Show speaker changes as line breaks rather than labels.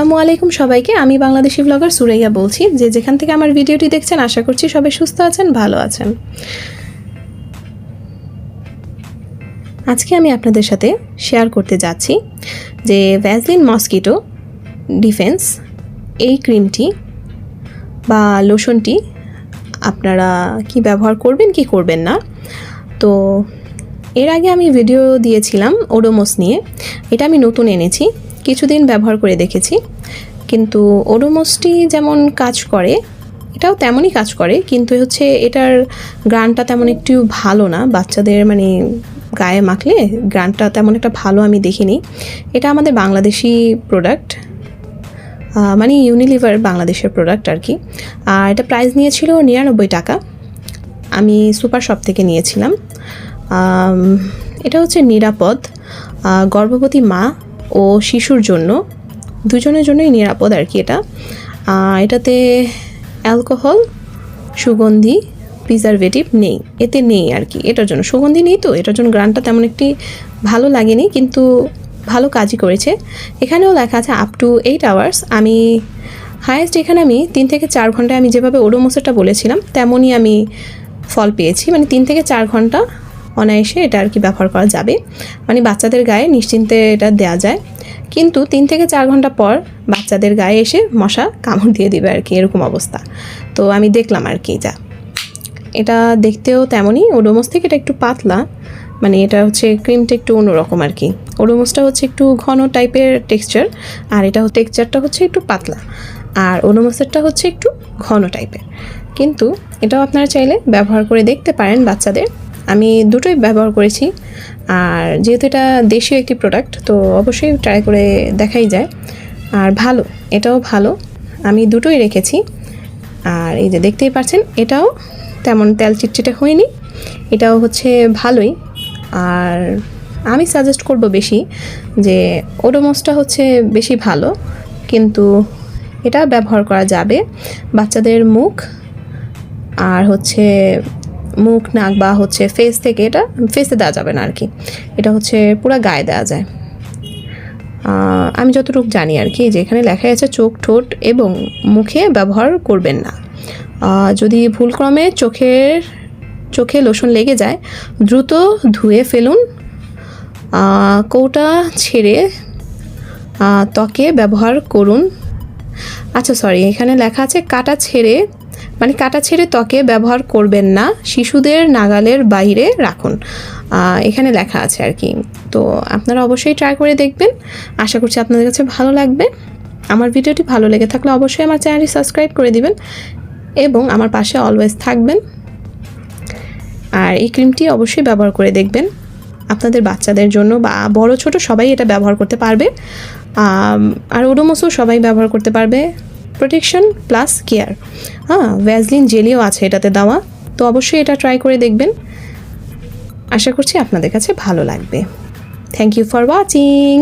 আসসালামু আলাইকুম সবাইকে। আমি বাংলাদেশি ব্লগার সুরাইয়া বলছি। যে যেখান থেকে আমার ভিডিওটি দেখছেন, আশা করছি সবাই সুস্থ আছেন, ভালো আছেন। আজকে আমি আপনাদের সাথে শেয়ার করতে যাচ্ছি যে ভ্যাজলিন মসকিটো ডিফেন্স এই ক্রিমটি বা লোশনটি আপনারা কি ব্যবহার করবেন, কি করবেন না? তো এর আগে আমি ভিডিও দিয়েছিলাম ওডোমোস নিয়ে। এটা আমি নতুন এনেছি। কিছুদিন ব্যবহার করে দেখেছি। কিন্তু ওডোমোসটি যেমন কাজ করে, এটাও তেমনই কাজ করে, কিন্তু হচ্ছে এটার গ্রানটা তেমন একটু ভালো না। বাচ্চাদের মানে গায়ে মাখলে গ্রানটা তেমন একটা ভালো আমি দেখিনি। এটা আমাদের বাংলাদেশি প্রোডাক্ট মানে ইউনিলিভার বাংলাদেশের প্রোডাক্ট আর কি আর এটা প্রাইস নিয়েছিল নিরানব্বই টাকা। আমি সুপার শপ থেকে নিয়েছিলাম। এটা হচ্ছে নিরাপদ। গর্ভবতী মা ও শিশুর জন্য, দুজনের জন্যই নিরাপদ আর কি এটা। এটাতে অ্যালকোহল, সুগন্ধি, প্রিজারভেটিভ নেই, এতে নেই আর কি, এটার জন্য। সুগন্ধি নেই তো, এটার জন্য গ্রানটা তেমন একটি ভালো লাগেনি, কিন্তু ভালো কাজই করেছে। এখানেও লেখা আছে আপ টু এইট আওয়ার্স আমি হায়েস্ট এখানে আমি তিন থেকে চার ঘন্টায় আমি যেভাবে ওডোমোসেরটা বলেছিলাম, তেমনই আমি ফল পেয়েছি। মানে তিন থেকে চার ঘণ্টা অনায়াসে এটা আর কি ব্যবহার করা যাবে। মানে বাচ্চাদের গায়ে নিশ্চিন্তে এটা দেওয়া যায়। কিন্তু তিন থেকে চার ঘণ্টা পর বাচ্চাদের গায়ে এসে মশা কামড় দিয়ে দিবে আর কি, এরকম অবস্থা। তো আমি দেখলাম আর কি যা। এটা দেখতেও তেমনই ওডোমোস থেকে এটা একটু পাতলা। মানে এটা হচ্ছে ক্রিমটা একটু অন্যরকম আর কি। ওডোমোসটা হচ্ছে একটু ঘন টাইপের টেক্সচার, আর এটা টেক্সচারটা হচ্ছে একটু পাতলা। আর ওডোমোসেরটা হচ্ছে একটু ঘন টাইপের। কিন্তু এটাও আপনারা চাইলে ব্যবহার করে দেখতে পারেন বাচ্চাদের। আমি দুটোই ব্যবহার করেছি। আর যেহেতু এটা দেশীয় একটি প্রোডাক্ট তো অবশ্যই ট্রাই করে দেখাই যায়। আর ভালো, এটাও ভালো। আমি দুটোই রেখেছি। আর এই যে দেখতেই পাচ্ছেন, এটাও তেমন তেল চিটচিটে হয়নি। এটাও হচ্ছে ভালোই। আর আমি সাজেস্ট করব বেশি যে ওডোমসটা হচ্ছে বেশি ভালো, কিন্তু এটা ব্যবহার করা যাবে বাচ্চাদের মুখ। আর হচ্ছে মুখ, নাক, বা হচ্ছে ফেস থেকে এটা ফেসে দেওয়া যাবে না আর কি। এটা হচ্ছে পুরো গায়ে দেওয়া যায়। আমি যতটুকু জানি আর কি, যে এখানে লেখা আছে চোখ, ঠোঁট এবং মুখে ব্যবহার করবেন না। যদি ভুলক্রমে চোখের, চোখে লোশন লেগে যায়, দ্রুত ধুয়ে ফেলুন। কৌটা ছেড়ে ত্বকে ব্যবহার করুন। আচ্ছা সরি এখানে লেখা আছে কাটা ছেড়ে মানে কাটা ছেড়ে ত্বকে ব্যবহার করবেন না, শিশুদের নাগালের বাইরে রাখুন। এখানে লেখা আছে আর কি। তো আপনারা অবশ্যই ট্রাই করে দেখবেন। আশা করছি আপনাদের কাছে ভালো লাগবে। আমার ভিডিওটি ভালো লেগে থাকলে অবশ্যই আমার চ্যানেলটি সাবস্ক্রাইব করে দিবেন এবং আমার পাশে অলওয়েজ থাকবেন। আর এই ক্রিমটি অবশ্যই ব্যবহার করে দেখবেন। আপনাদের বাচ্চাদের জন্য বা বড়, ছোট সবাই এটা ব্যবহার করতে পারবে। আর ওডোমোসও সবাই ব্যবহার করতে পারবে। প্রোটেকশন প্লাস কেয়ার হ্যাঁ ভ্যাজলিন জেলিও আছে এটাতে দেওয়া। তো অবশ্যই এটা ট্রাই করে দেখবেন। আশা করছি আপনাদের কাছে ভালো লাগবে। Thank you for watching